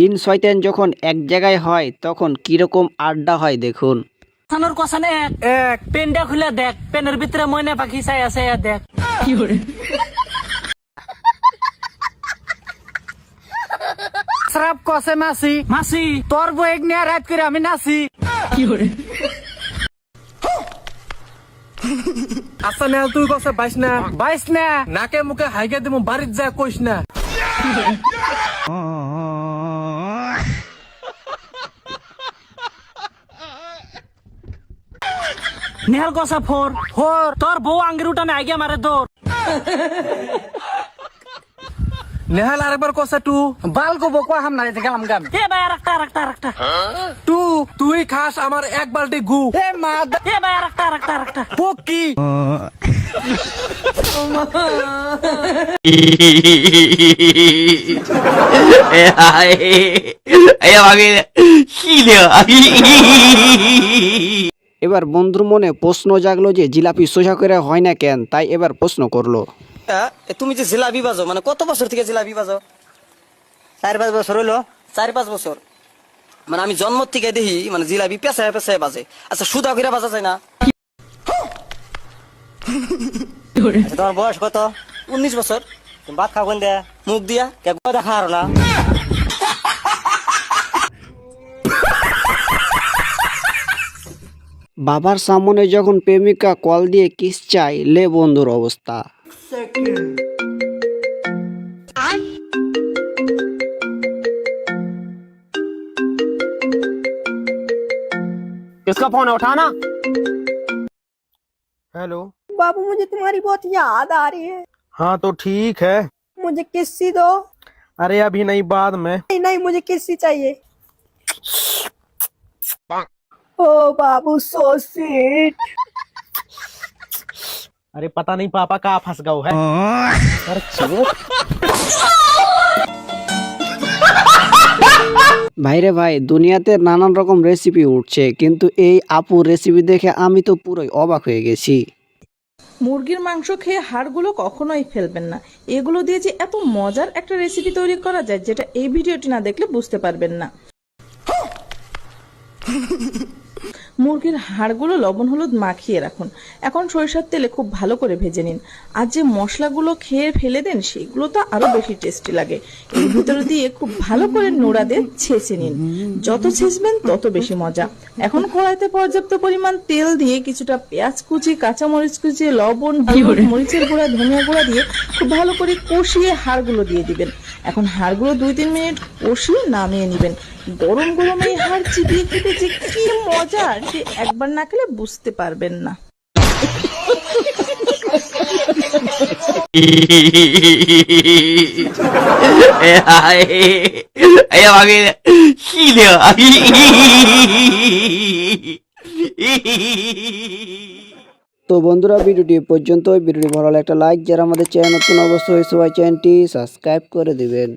তিন শয়তান যখন এক জায়গায় হয় তখন কীরকম আড্ডা হয় দেখুন। থানোর কষানে এক এক। পেনটা খুলে দেখ। পেনের ভিতরে ময়না পাখি চাই আছে দেখ। কি শ্রাপ কষে নাচি মাসি? তোর বই নিয়ে রাত করে আমি নাসি নাচি আচ্ছা নেল তুই কসে বাইস না? বাইস না। নাকে মুখে হাইকে দিমু বাড়িত যা কইস না। নেহাল কষা ফোর ফোর তোর বউ আঙ্গির উঠানে আগে মারে দৌড় নেহাল আরেকবার কসে টু বাল গো বকো হাম না যেতে গেলাম গাম এ ভাই আর একটা আর একটা আর একটা টু তুই খাস আমার এক বালতি গু এ মা এ ভাই আর একটা আর একটা আর একটা পকি এবার বন্ধুর মনে প্রশ্ন জাগলো যে জিলাপি সোজা করে হয় না কেন? তাই এবার প্রশ্ন করল। হ্যাঁ, তুমি যে জিলাপি বাজো মানে কত বছর থেকে জিলাপি বাজো চার পাঁচ বছর হইল। চার পাঁচ বছর। মানে আমি জন্ম থেকে দেখি মানে জিলাপি পেঁচায় পেঁচায় বাজে। আচ্ছা সুদা করে বাজা যায় না। আচ্ছা, তোমার বয়স কত? উনিশ বছর। ভাত খাবেন দেয়া? মুখ দিয়া? দেখা না। বাবার সামনে যখন প্রেমিকা কল দিয়ে কিস চাই লে বন্ধুর অবস্থা इसका फोन उठाना हेलो बाबू मुझे तुम्हारी बहुत याद आ रही है हाँ तो ठीक है मुझे किस्सी दो अरे अभी नहीं बाद में नहीं नहीं मुझे किस्सी चाहिए ओ बाबू सो स्वीट अरे पता नहीं पापा कहाँ फंस गए है ভাইরে ভাই দুনিয়াতে নানান রকম রেসিপি উঠছে কিন্তু এই আপু রেসিপি দেখে আমি তো পুরোই অবাক হয়ে গেছি মুরগির মাংস খেয়ে হাড়গুলো কখনোই ফেলবেন না এগুলো দিয়ে যে এত মজার একটা রেসিপি তৈরি করা যায় যেটা এই ভিডিওটি না দেখলে বুঝতে পারবেন না মুরগির হাড়গুলো লবণ হলুদ মাখিয়ে রাখুন। এখন সরিষার তেলে খুব ভালো করে ভেজে নিন। আর যে মশলাগুলো খেয়ে ফেলে দেন সেগুলো তো আরও বেশি টেস্টি লাগে। এর ভিতরে দিয়ে খুব ভালো করে নোড়া দিয়ে ছেঁচে নিন। যত ছেঁচবেন তত বেশি মজা। এখন কড়াইতে পর্যাপ্ত পরিমাণ তেল দিয়ে কিছুটা পেঁয়াজ কুচি কাঁচা মরিচ কুচি লবণ মরিচের গুঁড়া ধনিয়া গুঁড়া দিয়ে খুব ভালো করে কষিয়ে হাড়গুলো দিয়ে দিবেন। এখন হাড়গুলো দুই তিন মিনিট কষিয়ে নামিয়ে নেবেন। গরম গরম এই হাড় চিবিয়ে খেতে যে কি মজা সে একবার না খেলে বুঝতে পারবেন না। তো বন্ধুরা, ভিডিওটি পর্যন্ত ভিডিওটি ভালো লাগলে একটা লাইক, যারা আমাদের চ্যানেল নতুন, অবশ্যই সবাই চ্যানেলটি সাবস্ক্রাইব করে দিবেন।